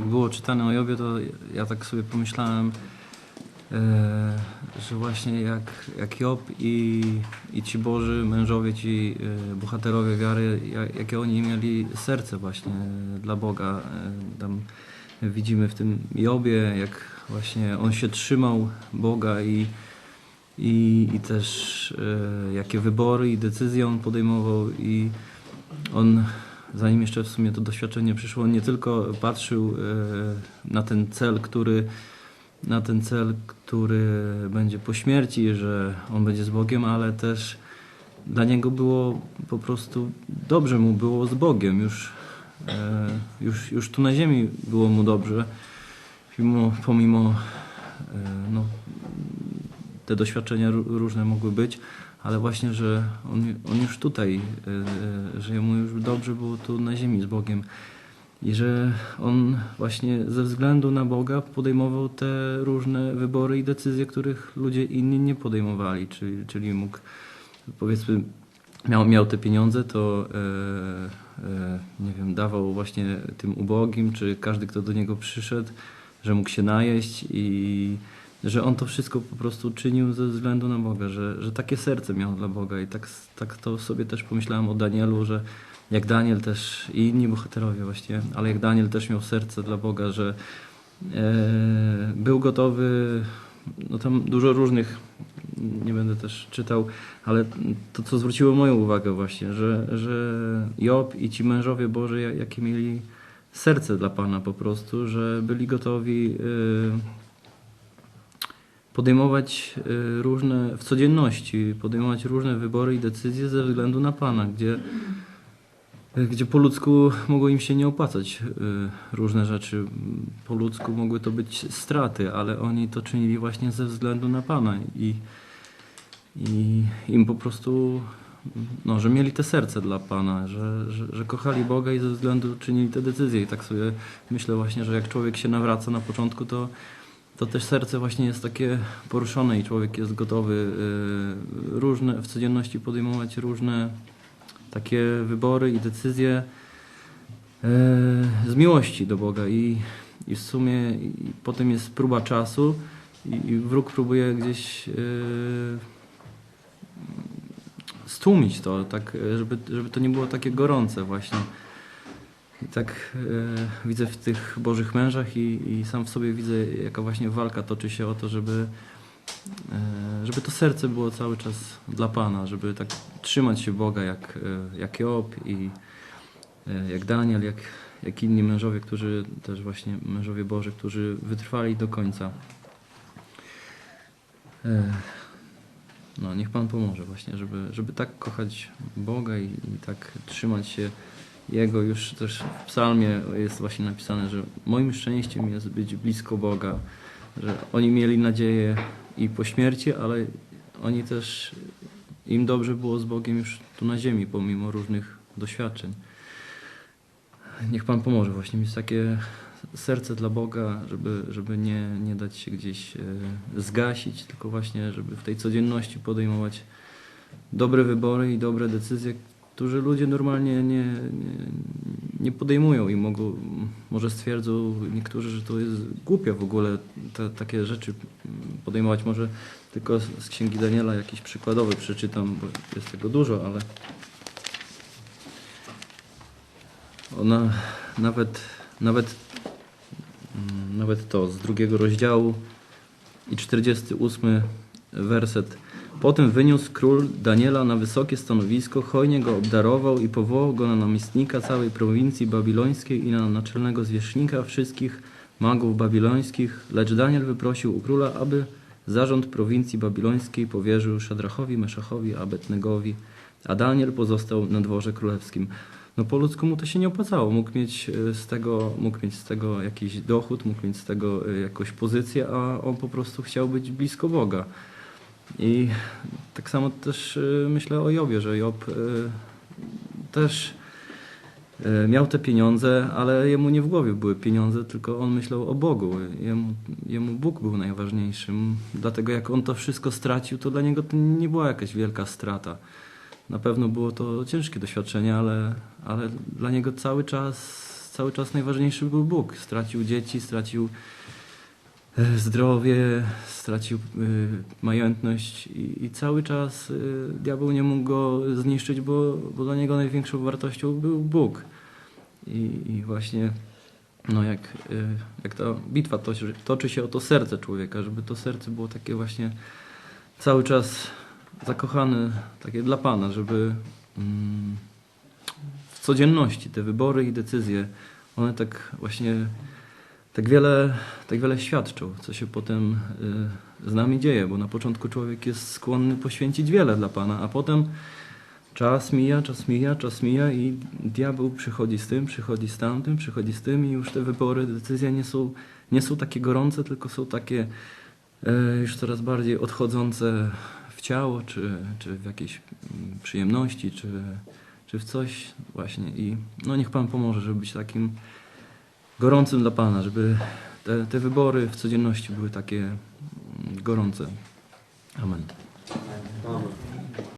jak było czytane o Jobie, to ja tak sobie pomyślałem, e, że właśnie jak, jak Job i, i ci Boży mężowie, ci e, bohaterowie wiary, jak, jakie oni mieli serce właśnie dla Boga. E, tam widzimy w tym Jobie, jak właśnie on się trzymał Boga i, i, i też e, jakie wybory i decyzje on podejmował i on, zanim jeszcze w sumie to doświadczenie przyszło, nie tylko patrzył e, na ten cel, który na ten cel, który będzie po śmierci, że on będzie z Bogiem, ale też dla niego było po prostu dobrze mu było z Bogiem. Już, e, już, już tu na ziemi było mu dobrze, pomimo, pomimo e, no, te doświadczenia ró- różne mogły być, ale właśnie, że on, on już tutaj, e, e, że mu już dobrze było tu na ziemi z Bogiem. I że on właśnie ze względu na Boga podejmował te różne wybory i decyzje, których ludzie inni nie podejmowali. Czyli, czyli mógł, powiedzmy, miał, miał te pieniądze, to e, e, nie wiem, dawał właśnie tym ubogim, czy każdy, kto do niego przyszedł, że mógł się najeść i że on to wszystko po prostu czynił ze względu na Boga, że, że takie serce miał dla Boga. I tak, tak to sobie też pomyślałem o Danielu, że jak Daniel też i inni bohaterowie właśnie, ale jak Daniel też miał serce dla Boga, że e, był gotowy, no tam dużo różnych, nie będę też czytał, ale to co zwróciło moją uwagę właśnie, że, że Job i ci mężowie Boży, ja- jakie mieli serce dla Pana po prostu, że byli gotowi e, podejmować e, różne, w codzienności, podejmować różne wybory i decyzje ze względu na Pana, gdzie gdzie po ludzku mogło im się nie opłacać y, różne rzeczy. Po ludzku mogły to być straty, ale oni to czynili właśnie ze względu na Pana i, i im po prostu, no, że mieli te serce dla Pana, że, że, że kochali Boga i ze względu czynili te decyzje. I tak sobie myślę właśnie, że jak człowiek się nawraca na początku, to to też serce właśnie jest takie poruszone i człowiek jest gotowy y, różne, w codzienności podejmować różne takie wybory i decyzje e, z miłości do Boga i, i w sumie i potem jest próba czasu i, i wróg próbuje gdzieś e, stłumić to, tak, żeby, żeby to nie było takie gorące właśnie. Tak e, widzę w tych Bożych mężach i, i sam w sobie widzę, jaka właśnie walka toczy się o to, żeby E, żeby to serce było cały czas dla Pana, żeby tak trzymać się Boga jak, e, jak Job i e, jak Daniel, jak, jak inni mężowie, którzy też właśnie mężowie Boży, którzy wytrwali do końca. E, No, niech Pan pomoże właśnie, żeby, żeby tak kochać Boga i, i tak trzymać się Jego. Już też w psalmie jest właśnie napisane, że moim szczęściem jest być blisko Boga, że oni mieli nadzieję i po śmierci, ale oni też, im dobrze było z Bogiem już tu na ziemi, pomimo różnych doświadczeń. Niech Pan pomoże właśnie mieć takie serce dla Boga, żeby, żeby nie, nie dać się gdzieś e, zgasić, tylko właśnie, żeby w tej codzienności podejmować dobre wybory i dobre decyzje, które ludzie normalnie nie, nie, nie podejmują i mogą, może stwierdzą niektórzy, że to jest głupio w ogóle te, takie rzeczy podejmować. Może tylko z, z Księgi Daniela jakiś przykładowy przeczytam, bo jest tego dużo, ale ona nawet, nawet, mm, nawet to z drugiego rozdziału i 48 werset. Potem wyniósł król Daniela na wysokie stanowisko, hojnie go obdarował i powołał go na namiestnika całej prowincji babilońskiej i na naczelnego zwierzchnika wszystkich magów babilońskich, lecz Daniel wyprosił u króla, aby zarząd prowincji babilońskiej powierzył Szadrachowi, Meszachowi, Abednegowi, a Daniel pozostał na dworze królewskim. No po ludzku mu to się nie opłacało. Mógł mieć e, z tego, mógł mieć z tego jakiś dochód, mógł mieć z tego e, jakąś pozycję, a on po prostu chciał być blisko Boga. I tak samo też y, myślę o Jobie, że Job y, też y, miał te pieniądze, ale jemu nie w głowie były pieniądze, tylko on myślał o Bogu. Jemu, jemu Bóg był najważniejszym. Dlatego jak on to wszystko stracił, to dla niego to nie była jakaś wielka strata. Na pewno było to ciężkie doświadczenie, ale, ale dla niego cały czas, cały czas najważniejszy był Bóg. Stracił dzieci, stracił zdrowie, stracił e, majętność i, i cały czas e, diabeł nie mógł go zniszczyć, bo, bo dla niego największą wartością był Bóg. I, i właśnie no jak, jak ta bitwa toczy, toczy się o to serce człowieka, żeby to serce było takie właśnie cały czas zakochane, takie dla Pana, żeby mm, w codzienności te wybory i decyzje, one tak właśnie tak wiele, tak wiele świadczą, co się potem y, z nami dzieje, bo na początku człowiek jest skłonny poświęcić wiele dla Pana, a potem Czas mija, czas mija, czas mija i diabeł przychodzi z tym, przychodzi z tamtym, przychodzi z tym i już te wybory, decyzje nie są, nie są takie gorące, tylko są takie e, już coraz bardziej odchodzące w ciało, czy, czy w jakieś mm, przyjemności, czy, czy w coś właśnie. I no niech Pan pomoże, żeby być takim gorącym dla Pana, żeby te, te wybory w codzienności były takie mm, gorące. Amen. Amen.